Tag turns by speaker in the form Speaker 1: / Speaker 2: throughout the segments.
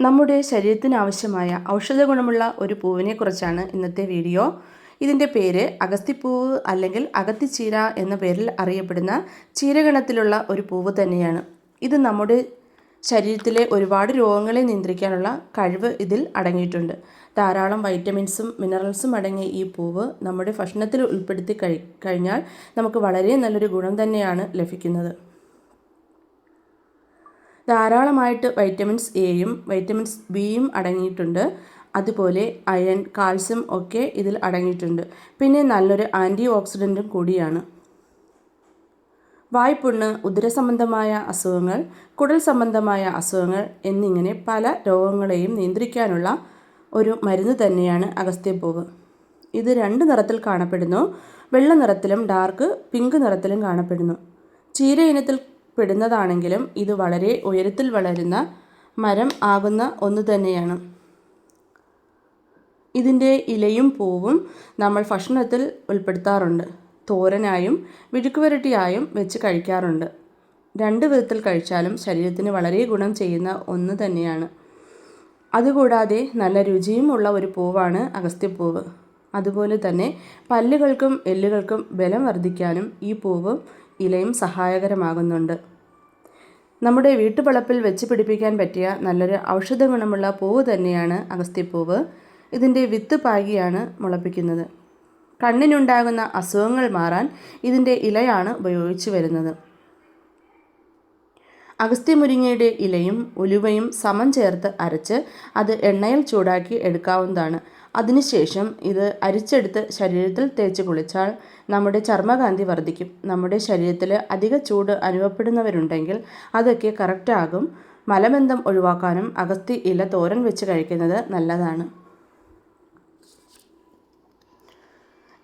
Speaker 1: നമ്മുടെ ശരീരത്തിന് ആവശ്യമായ ഔഷധ ഗുണമുള്ള ഒരു പൂവിനെക്കുറിച്ചാണ് ഇന്നത്തെ വീഡിയോ. ഇതിന്റെ പേര് അഗസ്തിപ്പൂവ് അല്ലെങ്കിൽ അഗത്തിച്ചീര എന്ന പേരിൽ അറിയപ്പെടുന്ന ചീരഗണത്തിലുള്ള ഒരു പൂവ് തന്നെയാണ്. ഇത് നമ്മുടെ ശരീരത്തിലെ ഒരുപാട് രോഗങ്ങളെ നിയന്ത്രിക്കാനുള്ള കഴിവ് ഇതിൽ അടങ്ങിയിട്ടുണ്ട്. ധാരാളം വൈറ്റമിൻസും മിനറൽസും അടങ്ങിയ ഈ പൂവ് നമ്മുടെ ഭക്ഷണത്തിൽ ഉൾപ്പെടുത്തി കഴി കഴിഞ്ഞാൽ നമുക്ക് വളരെ നല്ലൊരു ഗുണം തന്നെയാണ് ലഭിക്കുന്നത്. ധാരാളമായിട്ട് വൈറ്റമിൻസ് എയും വൈറ്റമിൻസ് ബിയും അടങ്ങിയിട്ടുണ്ട്. അതുപോലെ അയൺ കാൽസ്യം ഒക്കെ ഇതിൽ അടങ്ങിയിട്ടുണ്ട്. പിന്നെ നല്ലൊരു ആന്റി ഓക്സിഡന്റും കൂടിയാണ്. വായ്പുണ്ണ് ഉദരസംബന്ധമായ അസുഖങ്ങൾ കുടൽ സംബന്ധമായ അസുഖങ്ങൾ എന്നിങ്ങനെ പല രോഗങ്ങളെയും നിയന്ത്രിക്കാനുള്ള ഒരു മരുന്ന് തന്നെയാണ് അഗസ്ത്യപ്പൂവ് ഇത് രണ്ട് നിറത്തിൽ കാണപ്പെടുന്നു. വെള്ള നിറത്തിലും ഡാർക്ക് പിങ്ക് നിറത്തിലും കാണപ്പെടുന്നു. ചീര ഇനത്തിൽ പെടുന്നതാണെങ്കിലും ഇത് വളരെ ഉയരത്തിൽ വളരുന്ന മരം ആകുന്ന ഒന്ന് തന്നെയാണ്. ഇതിന്റെ ഇലയും പൂവും നമ്മൾ ഭക്ഷണത്തിൽ ഉൾപ്പെടുത്താറുണ്ട്. തോരനായും വിഴുക്കുവരട്ടിയായും വെച്ച് കഴിക്കാറുണ്ട്. രണ്ട് വിധത്തിൽ കഴിച്ചാലും ശരീരത്തിന് വളരെ ഗുണം ചെയ്യുന്ന ഒന്ന് തന്നെയാണ്. അതുകൂടാതെ നല്ല രുചിയും ഉള്ള ഒരു പൂവാണ് അഗസ്ത്യപ്പൂവ്. അതുപോലെ തന്നെ പല്ലുകൾക്കും എല്ലുകൾക്കും ബലം വർദ്ധിക്കാനും ഈ പൂവും ഇലയും സഹായകരമാകുന്നുണ്ട്. നമ്മുടെ വീട്ടുവളപ്പിൽ വെച്ച് പിടിപ്പിക്കാൻ പറ്റിയ നല്ലൊരു ഔഷധ ഗുണമുള്ള പൂവ് തന്നെയാണ് അഗസ്ത്യപ്പൂവ്. ഇതിന്റെ വിത്ത് പാകിയാണ് മുളപ്പിക്കുന്നത്. കണ്ണിനുണ്ടാകുന്ന അസുഖങ്ങൾ മാറാൻ ഇതിന്റെ ഇലയാണ് ഉപയോഗിച്ചു വരുന്നത്. അഗസ്ത്യമുരിങ്ങയുടെ ഇലയും ഉലുവയും സമം ചേർത്ത് അരച്ച് അത് എണ്ണയിൽ ചൂടാക്കി എടുക്കാവുന്നതാണ്. അതിനുശേഷം ഇത് അരിച്ചെടുത്ത് ശരീരത്തിൽ തേച്ച് കുളിച്ചാൽ നമ്മുടെ ചർമ്മകാന്തി വർദ്ധിക്കും. നമ്മുടെ ശരീരത്തിൽ അധിക ചൂട് അനുഭവപ്പെടുന്നവരുണ്ടെങ്കിൽ അതൊക്കെ കറക്റ്റാകും മലബന്ധം ഒഴിവാക്കാനും അഗസ്തി ഇല തോരൻ വെച്ച് കഴിക്കുന്നത് നല്ലതാണ്.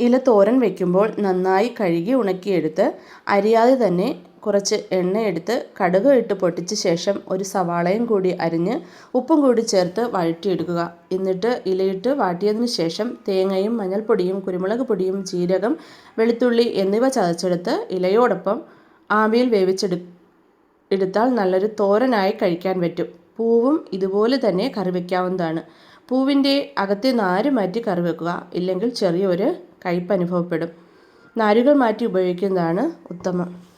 Speaker 1: ഇല തോരൻ വയ്ക്കുമ്പോൾ നന്നായി കഴുകി ഉണക്കിയെടുത്ത് അരിയാതെ തന്നെ കുറച്ച് എണ്ണയെടുത്ത് കടുക് ഇട്ട് പൊട്ടിച്ച ശേഷം ഒരു സവാളയും കൂടി അരിഞ്ഞ് ഉപ്പും കൂടി ചേർത്ത് വഴറ്റിയെടുക്കുക. എന്നിട്ട് ഇലയിട്ട് വാട്ടിയതിന് ശേഷം തേങ്ങയും മഞ്ഞൾപ്പൊടിയും കുരുമുളക് പൊടിയും ജീരകം വെളുത്തുള്ളി എന്നിവ ചതച്ചെടുത്ത് ഇലയോടൊപ്പം ആവിയിൽ വേവിച്ചെടു എടുത്താൽ നല്ലൊരു തോരനായി കഴിക്കാൻ പറ്റും. പൂവും ഇതുപോലെ തന്നെ കറി വയ്ക്കാവുന്നതാണ് പൂവിന്റെ അകത്തെ നാര് മാറ്റി കറി വെക്കുക. ഇല്ലെങ്കിൽ ചെറിയൊരു കയ്പ് അനുഭവപ്പെടും നാരുകൾ മാറ്റി ഉപയോഗിക്കുന്നതാണ് ഉത്തമം.